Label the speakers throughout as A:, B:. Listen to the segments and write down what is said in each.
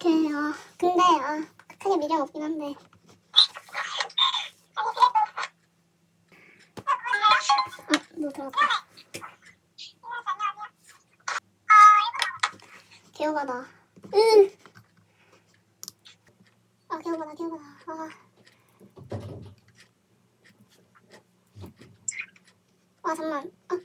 A: 어떡해. 아, 근데, 아, 크게 미련 없긴 한데. 어, 아, 뭐 들어갔다. 개호가다. 응! 아, 개호가다, 개호가다. 아. 아, 잠만. 아,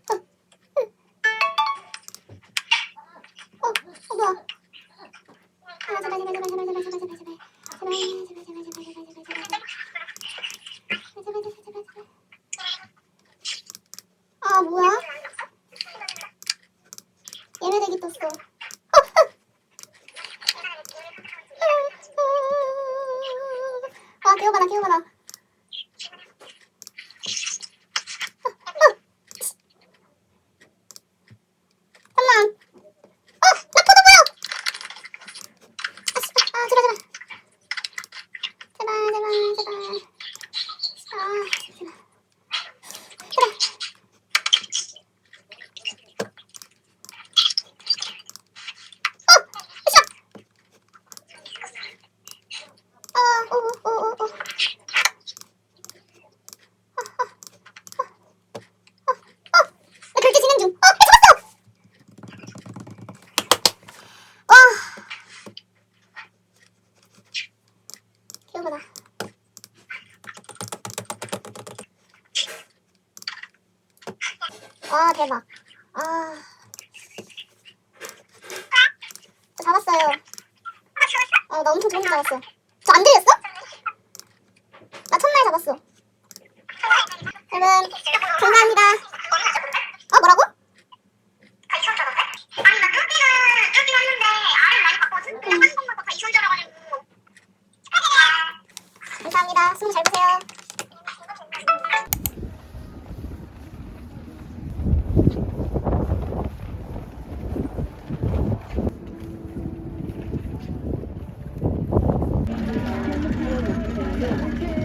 A: 么了？ 거다. 와 대박. 아 잡았어요. 어, 엄청 좋은 거 잡았어. 저 안 들렸어? Okay.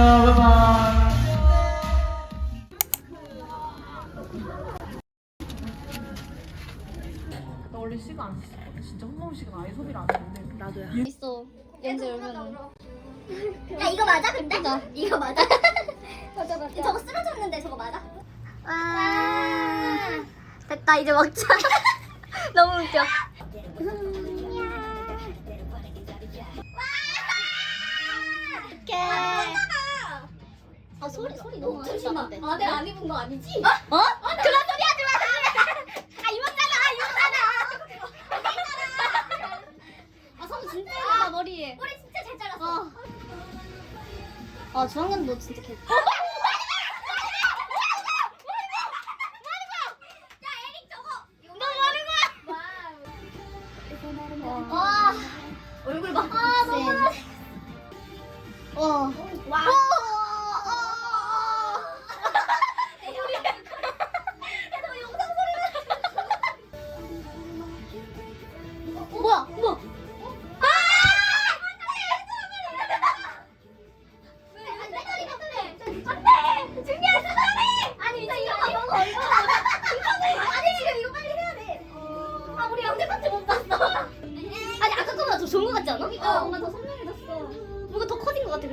B: 사랑해요. 바이바이.
C: 나 원래 시간 안 썼거든. 진짜 혼밥 시간 아예 소비를 안 했는데. 나도야.
D: 있어. 연재 열면은. 야 이거 맞아 근데? 이거 맞아. 맞아 맞아. 저거 쓰러졌는데 저거 맞아? 와. 됐다 이제 먹자. 너무 웃겨. 아 소리 소리 너무 안 심한데. 아 내가 안 입은 거 아니지? 어? 어? 그런 소리 하지 마. 아 입었잖아 입었잖아. 아손 진짜 예쁘다 머리에. 머리 진짜 잘 잘랐어. 어. 아 주황현 너 진짜 개.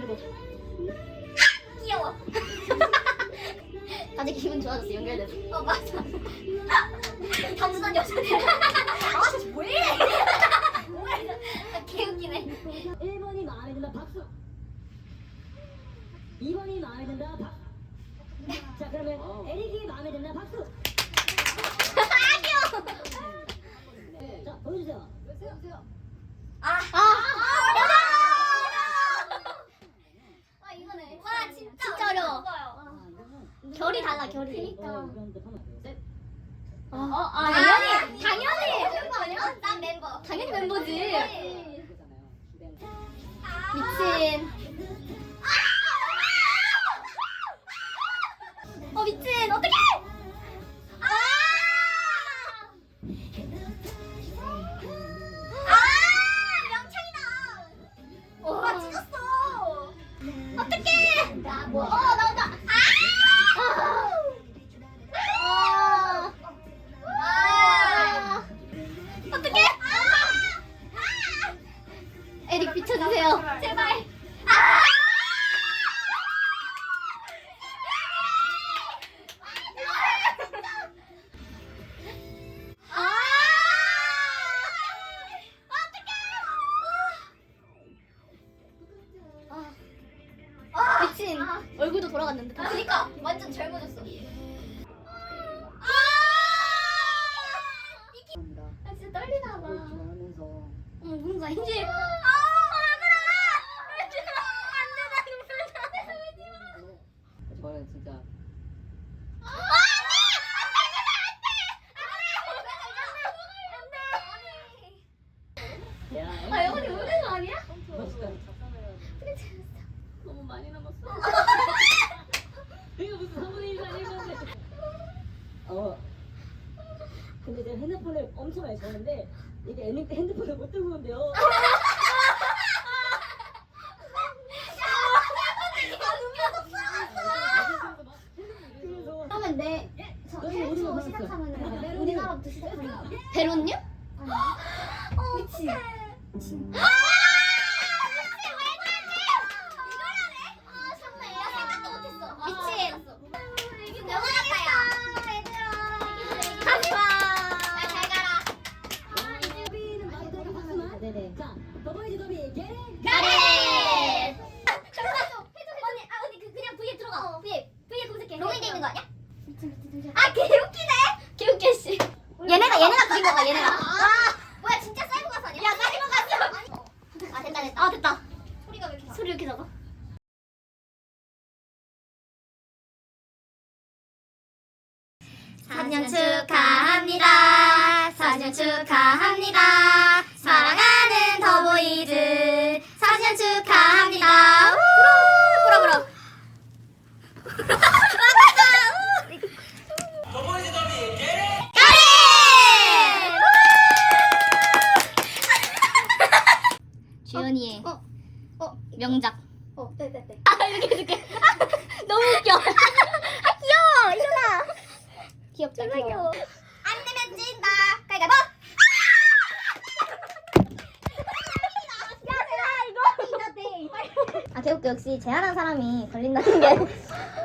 D: 그리고. 귀여워. 다들 기분 좋아졌어 연결돼서. 어 맞아. 단순한 여자들. 아 진짜 뭐해? 아, 개웃기네.
E: 1번이 마음에 든다 박수 2번이 마음에 든다 박수 자 그러면 에릭이 마음에 든다 박수
D: 아 귀여워.
E: 자 보여주세요
D: 아, 아, 어려워. 아, 이거네. 와, 진짜, 진짜 어려워. 결이 결이.
E: 어, 하나 둘셋
D: 어, 아, 당연히, 당연히. 멤버 아니야? 난 멤버. 당연히 멤버지. 미친. 비춰주세요. 제발. 아! 아! 아, 미친. 얼굴도 돌아갔는데. 그니까 완전 젊어졌어. 아! 아, 진짜 떨리나 봐. 어머 무슨 사인지? 아! 아 영원히
E: 우는 거
D: 아니야? 너무 많이 남았어. 어. 내가 무슨 3분의 1 아니었는데. 어.
E: 근데 제가 핸드폰을 엄청 많이 썼는데 이게 애님 때 핸드폰을 못 들고 온대요.
D: 우리나라부터 시작하는 거야. 배론요? 아니. 미치. 아!
E: 마이크를 봤지만 네네. 자, 더보이즈 더비 게리.
D: 가래. 잠깐만. 언니, 아 언니 그 그냥 V에 들어가. V에 V에 검색해. 로그인돼 있는 거 아니야? 아 개웃기네. 개웃겨 씨. 얘네가 얘네가 그린 거가 얘네가. 아 뭐야 진짜 사이버 가수 아니야? 야 사이버 가수. 아 됐다 됐다. 아 됐다. 소리가 왜 이렇게 소리 왜 이렇게 작아? 사년 축하합니다. 사년 축하합니다. 사랑하는 더보이즈 사년 축하합니다. 불어 불어 불어.
B: 더보이즈 더비
D: 가리! 주연이의 명작. 어, 네, 네, 네. 아, 이렇게 해줄게. 너무 웃겨. 아, 귀여워. 일어나. 귀엽다, 귀여워. 안 되면 찐다. 가위바위보. 아, 개웃겨. 역시 제안한 사람이 걸린다는 게.